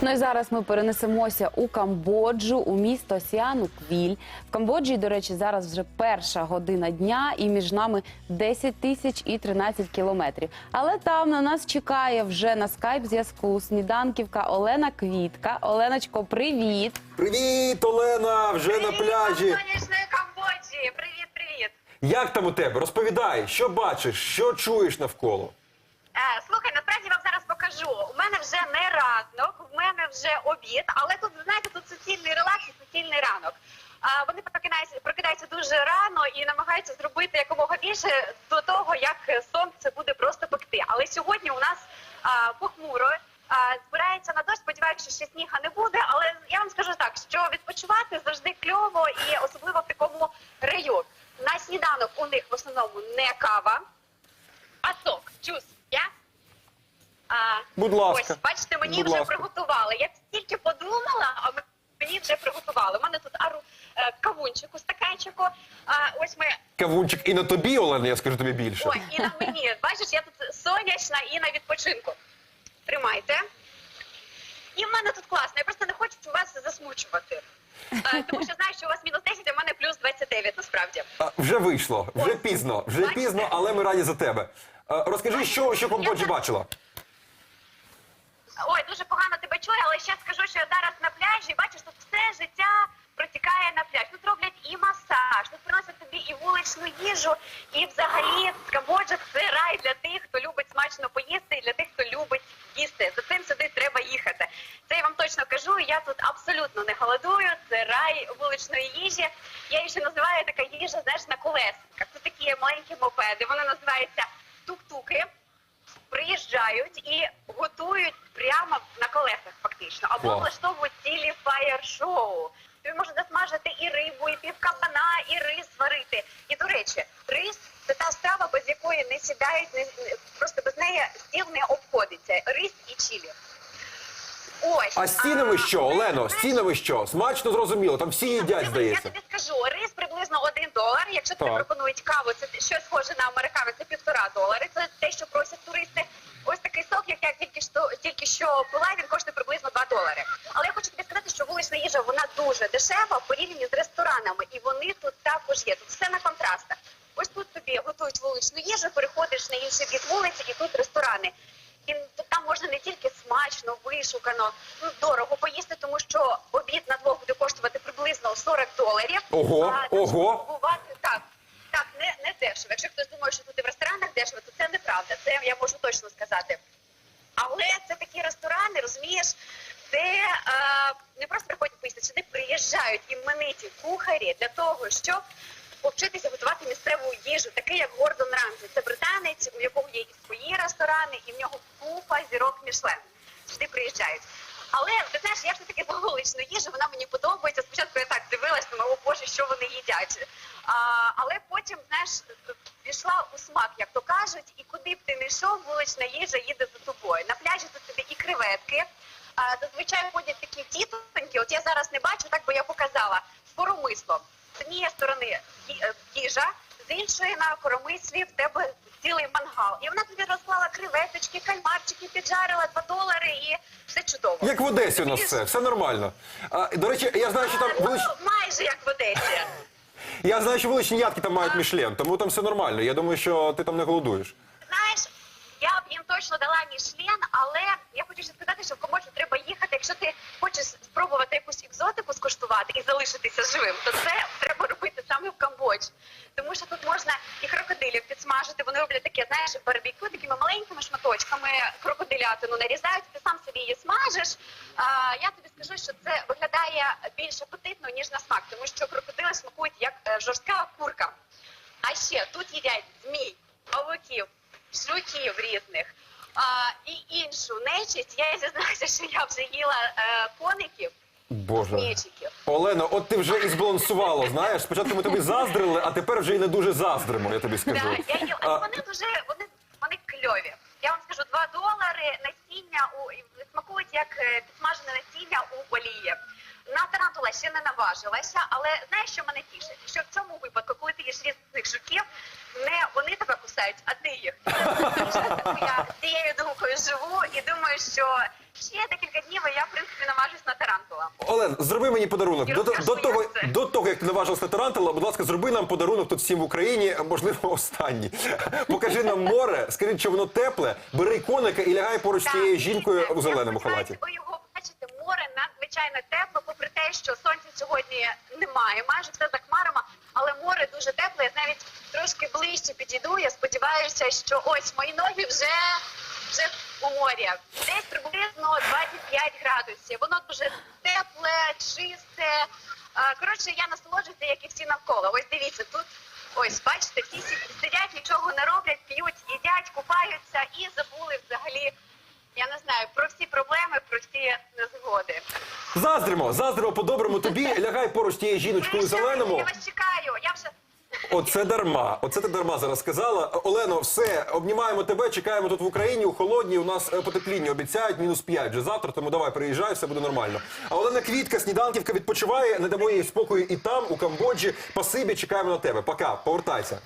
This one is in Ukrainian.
Ну і зараз ми перенесемося у Камбоджу, у місто Сіануквіль. В Камбоджі, до речі, зараз вже перша година дня, і між нами 10 тисяч і 13 кілометрів. Але там на нас чекає вже на скайп зв'язку сніданківка Олена Квітка. Оленочко, привіт! Привіт, Олена! Вже на пляжі. сонячної Камбоджі. Привіт, привіт. Як там у тебе? Розповідай, що бачиш, що чуєш навколо? Е, слухай, насправді вам зараз покажу. У мене вже не ранок, у мене вже обід, але тут, знаєте, тут суцільний релакс і суцільний ранок. Вони прокидаються, прокидаються дуже рано і намагаються зробити якомога більше до того, як сонце буде просто пекти. Але сьогодні у нас похмуро. Збирається на дощ, сподіваюся, що сніга не буде. Але я вам скажу так, що відпочивати завжди кльово і особливо в такому раю. На сніданок у них в основному не кава, а сок, джус. Будь ласка. Ось, бачите, мені Будь вже ласка. приготували. Я тільки подумала, а мені вже приготували. У мене тут ару е, кавунчик у стаканчику. А, ось ми. Кавунчик і на тобі, Олена, я скажу тобі більше. Ой, і на мені. Бачиш, я тут сонячна і на відпочинку. Тримайте. І в мене тут класно. Я просто не хочу вас засмучувати. Е, Тому що знаю, що у вас мінус 10, а в мене плюс 29 насправді. А, вже вийшло, вже Ось. пізно, вже Бачите? пізно, але ми раді за тебе. А, розкажи, що, що в бачила? Ой, дуже погано тебе чую, але ще скажу, що я зараз на пляжі. Бачиш, тут все життя протікає на пляж. Тут роблять і масаж, тут приносять тобі і вуличну їжу, і взагалі Камбоджа це рай для тих, хто любить смачно поїсти, і для тих, хто любить їсти. За цим сюди треба їхати. Це я вам точно кажу. Я тут абсолютно не голодую. Це рай вуличної їжі. Я її ще називаю така їжа, знаєш, на колесиках. Тут такі маленькі мопеди. Вони називаються тук-туки приїжджають і готують прямо на колесах, фактично, або Вау. влаштовують цілі фаєр-шоу. Тобі можуть засмажити і рибу, і півкабана, і рис варити. І до речі, рис це та страва, без якої не сідають, не, просто без неї стіл не обходиться. Рис і чілі. Ось. А з цінами що, Олено? З цінами що? Смачно зрозуміло, там всі їдять, я здається. тобі скажу, рис приблизно один. Якщо тобі пропонують каву, це щось схоже на американо, це півтора долари. Це те, що просять туристи. Ось такий сок, як я тільки що тільки що пила, він коштує приблизно 2 долари. Але я хочу тобі сказати, що вулична їжа вона дуже дешева в порівнянні з ресторанами, і вони тут також є. Тут все на контрастах. Ось тут тобі готують вуличну їжу, переходиш на інший бік вулиці, і тут ресторани. І там можна не тільки смачно, вишукано, ну дорого поїсти, тому що обід на двох буде коштувати приблизно 40 доларів. Ого, що ого. купувати- так, так, не, не дешево. Якщо хтось думає, що тут і в ресторанах дешево, то це неправда. Це я можу точно сказати. Але це такі ресторани, розумієш, де е, не просто приходять поїсти, сюди приїжджають імениті кухарі для того, щоб повчитися готувати місцеву їжу, такий як Гордон Рамзі. Це британець, у якого є і свої ресторани, і в нього купа зірок Мішлен. Сюди приїжджають. Але ти знаєш, я все таки вуличну їжу, вона мені подобається. Спочатку я так дивилась, думаю, о Боже, що вони їдять. А, але потім, знаєш, пішла у смак, як то кажуть, і куди б ти не йшов, вулична їжа їде за тобою. На пляжі тут тобі і креветки. А, зазвичай ходять такі тітоньки, от я зараз не бачу, так би я показала, з коромислом. З однієї сторони е, їжа, з іншої на коромислі в тебе цілий мангал. І вона тобі розклала креветочки, кальмарчики, піджарила 2 долари і все чудово. Як в Одесі у нас все, все нормально. А, до речі, я знаю, що там Ну, майже як в Одесі. я знаю, що вуличні ядки там мають Мішлен, тому там все нормально. Я думаю, що ти там не голодуєш. Знаєш, я б їм точно дала мішлен, але хочу сказати, що в Камбоджу треба їхати. Якщо ти хочеш спробувати якусь екзотику скуштувати і залишитися живим, то це треба робити саме в Камбоджі. Тому що тут можна і крокодилів підсмажити. Вони роблять таке, знаєш, барбекю такими маленькими шматочками крокодилятину нарізають, ти сам собі її смажиш. А, я тобі скажу, що це виглядає більш апетитно, ніж на смак, тому що крокодили смакують як е, жорстка курка. А ще тут їдять змій, павуків, жуків різних. А, і іншу нечисть, я зізнаюся, що я вже їла е, коників, Боже. Олено, от ти вже і збалансувала, знаєш. Спочатку ми тобі заздрили, а тепер вже і не дуже заздримо, я тобі скажу. Да, я їла. А, Вони дуже вони, вони кльові. Я вам скажу, 2 долари насіння у смакують як е, підсмажене насіння у олії. На тарантула ще не наважилася, але знаєш, що мене тішить? Що в цьому випадку, коли ти їш різних жуків, не вони тебе кусають, а ти їх. Я цією думкою живу і думаю, що ще декілька днів і я в принципі наважусь на тарантула. Олен, зроби мені подарунок. І До, того, це. до того, як ти наважилась на тарантула, будь ласка, зроби нам подарунок тут всім в Україні, можливо, останній. Покажи нам море, скажи, чи воно тепле, бери коника і лягай поруч з цією жінкою у зеленому халаті. Ви його бачите, море надзвичайно тепло, попри те, що сонця сьогодні немає, майже все за хмарами, але море дуже тепле. Я навіть трошки ближче підійду. Я сподіваюся, що ось мої ноги вже. Вже у морі десь приблизно 25 градусів. Воно дуже тепле, чисте. Коротше, я насолоджуюся, як і всі навколо. Ось дивіться, тут ось бачите, всі сі- сидять, нічого не роблять, п'ють, їдять, купаються і забули взагалі. Я не знаю про всі проблеми, про всі незгоди. Заздримо, заздримо по-доброму тобі, лягай поруч тією жіночкою зеленому. Я вас чекаю. Я вже Оце дарма. Оце ти дарма зараз сказала. Олено, все, обнімаємо тебе, чекаємо тут в Україні, у холодній. У нас е, потепління обіцяють, мінус 5 вже завтра, тому давай приїжджай, все буде нормально. А Олена Квітка, сніданківка відпочиває, не дамо їй спокою і там, у Камбоджі. Пасибі, чекаємо на тебе. Пока, повертайся.